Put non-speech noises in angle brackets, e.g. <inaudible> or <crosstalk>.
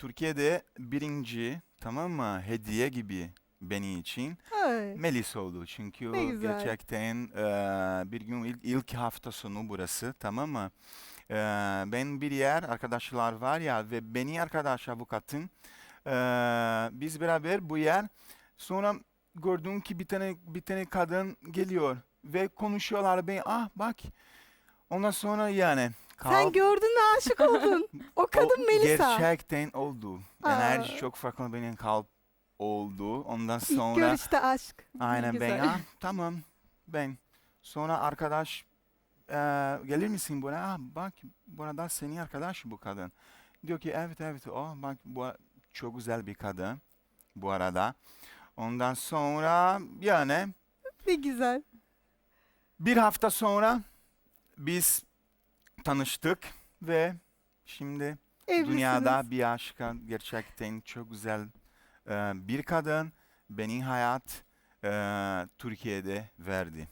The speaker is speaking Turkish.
Türkiye'de birinci tamam mı hediye gibi benim için Ay, Melis oldu. Çünkü Ne o güzel. gerçekten e, bir gün ilk, ilk hafta sonu burası tamam mı? E, ben bir yer arkadaşlar var ya ve beni arkadaş avukatım e, biz beraber bu yer sonra gördüm ki bir tane bir tane kadın geliyor ve konuşuyorlar ben ah bak ondan sonra yani Sen gördün ve aşık <laughs> oldun. O kadın o Melisa. Gerçekten oldu. Aa. Enerji çok farklı benim kalp oldu. Ondan İlk sonra görüşte aşk. Ne aynen ben güzel. ah, tamam ben. Sonra arkadaş e, gelir misin buraya? Ah, bak burada senin arkadaş bu kadın. Diyor ki evet evet oh bak bu çok güzel bir kadın bu arada. Ondan sonra yani Ne güzel. bir hafta sonra biz tanıştık ve şimdi Evlisiniz. Dünyada bir aşka gerçekten çok güzel e, bir kadın benim hayat e, Türkiye'de verdi.